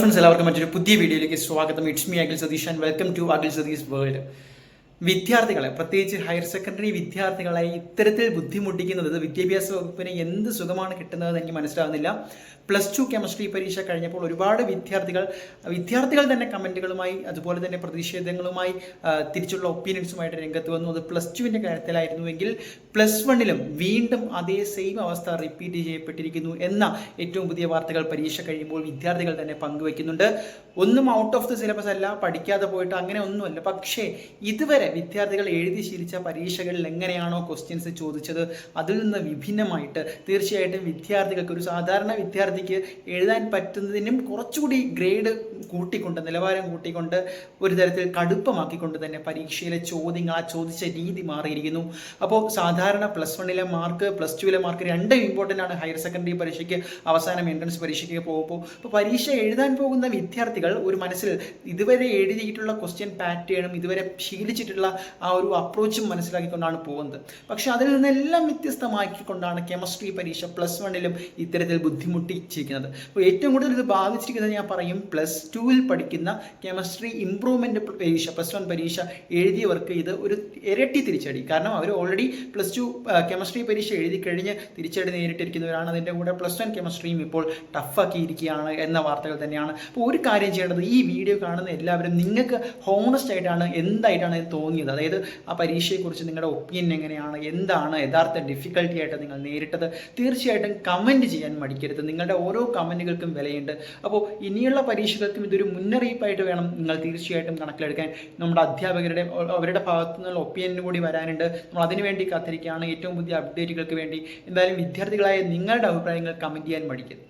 Friends എല്ലാവർക്കും മറ്റൊരു പുതിയ വീഡിയോയിലേക്ക് സ്വാഗതം it's me Akhil Satheesh and welcome to Akhil Satheesh world വിദ്യാർത്ഥികളെ പ്രത്യേകിച്ച് ഹയർ സെക്കൻഡറി വിദ്യാർത്ഥികളെ ഇത്തരത്തിൽ ബുദ്ധിമുട്ടിക്കുന്നത് വിദ്യാഭ്യാസ വകുപ്പിന് എന്ത് സുഖമാണ് കിട്ടുന്നതെന്ന് എനിക്ക് മനസ്സിലാകുന്നില്ല പ്ലസ് ടു കെമിസ്ട്രി പരീക്ഷ കഴിഞ്ഞപ്പോൾ ഒരുപാട് വിദ്യാർത്ഥികൾ വിദ്യാർത്ഥികൾ തന്നെ കമന്റുകളുമായി അതുപോലെ തന്നെ പ്രതിഷേധങ്ങളുമായി തിരിച്ചുള്ള ഒപ്പീനിയൻസുമായിട്ട് രംഗത്ത് വന്നു. അത് പ്ലസ് ടുവിന്റെ കാര്യത്തിലായിരുന്നുവെങ്കിൽ പ്ലസ് വണ്ണിലും വീണ്ടും അതേ സെയിം അവസ്ഥ റിപ്പീറ്റ് ചെയ്യപ്പെട്ടിരിക്കുന്നു എന്ന ഏറ്റവും പുതിയ വാർത്തകൾ പരീക്ഷ കഴിയുമ്പോൾ വിദ്യാർത്ഥികൾ തന്നെ പങ്കുവെക്കുന്നുണ്ട് ഒന്നും ഔട്ട് ഓഫ് ദി സിലബസ് അല്ല പഠിക്കാതെ പോയിട്ട് അങ്ങനെ ഒന്നുമല്ല. പക്ഷേ ഇതുവരെ വിദ്യാർത്ഥികൾ എഴുതി ശീലിച്ച പരീക്ഷകളിൽ എങ്ങനെയാണോ ക്വസ്റ്റ്യൻസ് ചോദിച്ചത് അതിൽ നിന്ന് വിഭിന്നമായിട്ട് തീർച്ചയായിട്ടും വിദ്യാർത്ഥികൾക്ക് ഒരു സാധാരണ വിദ്യാർത്ഥിക്ക് എഴുതാൻ പറ്റുന്നതിനും കുറച്ചുകൂടി ഗ്രേഡ് കൂട്ടിക്കൊണ്ട് നിലവാരം കൂട്ടിക്കൊണ്ട് ഒരു തരത്തിൽ കടുപ്പമാക്കിക്കൊണ്ട് തന്നെ പരീക്ഷയിലെ ചോദ്യങ്ങൾ ആ ചോദിച്ച രീതി മാറിയിരിക്കുന്നു. അപ്പോൾ സാധാരണ പ്ലസ് വണ്ണിലെ മാർക്ക് പ്ലസ് ടുവിലെ മാർക്ക് രണ്ടും ഇമ്പോർട്ടന്റ് ആണ്. ഹയർ സെക്കൻഡറി പരീക്ഷയ്ക്ക് അവസാനം എൻട്രൻസ് പരീക്ഷയ്ക്ക് പോകുമ്പോൾ. അപ്പോൾ പരീക്ഷ എഴുതാൻ പോകുന്ന വിദ്യാർത്ഥികൾ ഒരു മനസ്സിൽ ഇതുവരെ എഴുതിയിട്ടുള്ള ക്വസ്റ്റ്യൻ പാറ്റേണും ഇതുവരെ ശീലിച്ചിട്ടുള്ള ആ ഒരു അപ്രോച്ചും മനസ്സിലാക്കിക്കൊണ്ടാണ് പോകുന്നത്. പക്ഷേ അതിൽ നിന്നെല്ലാം വ്യത്യസ്തമാക്കിക്കൊണ്ടാണ് കെമിസ്ട്രി പരീക്ഷ പ്ലസ് വണ്ണിലും ഇത്തരത്തിൽ ബുദ്ധിമുട്ടിച്ചിരിക്കുന്നത്. അപ്പോൾ ഏറ്റവും കൂടുതൽ ഇത് ബാധിച്ചിരിക്കുന്നത് ഞാൻ പറയും പ്ലസ് ടുവിൽ പഠിക്കുന്ന കെമിസ്ട്രി ഇംപ്രൂവ്മെന്റ് പരീക്ഷ പ്ലസ് വൺ പരീക്ഷ എഴുതിയവർക്ക് ഇത് ഒരു ഇരട്ടി തിരിച്ചടി. കാരണം അവർ ഓൾറെഡി പ്ലസ് ടു കെമിസ്ട്രി പരീക്ഷ എഴുതി കഴിഞ്ഞ് തിരിച്ചടി നേരിട്ടിരിക്കുന്നവരാണ്. അതിന്റെ കൂടെ പ്ലസ് വൺ കെമിസ്ട്രിയും ഇപ്പോൾ ടഫാക്കിയിരിക്കുകയാണ് എന്ന വാർത്തകൾ തന്നെയാണ്. അപ്പോൾ ഒരു കാര്യം ചെയ്യേണ്ടത് ഈ വീഡിയോ കാണുന്ന എല്ലാവരും നിങ്ങൾക്ക് ഹോണസ്റ്റ് ആയിട്ടാണ് എന്തായിട്ടാണ് തോന്നിയത്? അതായത് ആ പരീക്ഷയെക്കുറിച്ച് നിങ്ങളുടെ ഒപ്പീനിയൻ എങ്ങനെയാണ്? എന്താണ് യഥാർത്ഥ ഡിഫിക്കൽട്ടി ആയിട്ട് നിങ്ങൾ നേരിട്ടത്? തീർച്ചയായിട്ടും കമന്റ് ചെയ്യാൻ മടിക്കരുത്. നിങ്ങളുടെ ഓരോ കമന്റുകൾക്കും വിലയുണ്ട്. അപ്പോൾ ഇനിയുള്ള പരീക്ഷകൾക്കും ഇതൊരു മുന്നറിയിപ്പായിട്ട് വേണം നിങ്ങൾ തീർച്ചയായിട്ടും കണക്കിലെടുക്കാൻ. നമ്മുടെ അധ്യാപകരുടെ അവരുടെ ഭാഗത്തു നിന്നുള്ള ഒപ്പീനിയൻ കൂടി വരാനുണ്ട്. നമ്മൾ അതിനുവേണ്ടി കാത്തിരിക്കുകയാണ്. ഏറ്റവും പുതിയ അപ്ഡേറ്റുകൾക്ക് വേണ്ടി. എന്തായാലും വിദ്യാർത്ഥികളായ നിങ്ങളുടെ അഭിപ്രായങ്ങൾ കമന്റ് ചെയ്യാൻ മടിക്കരുത്.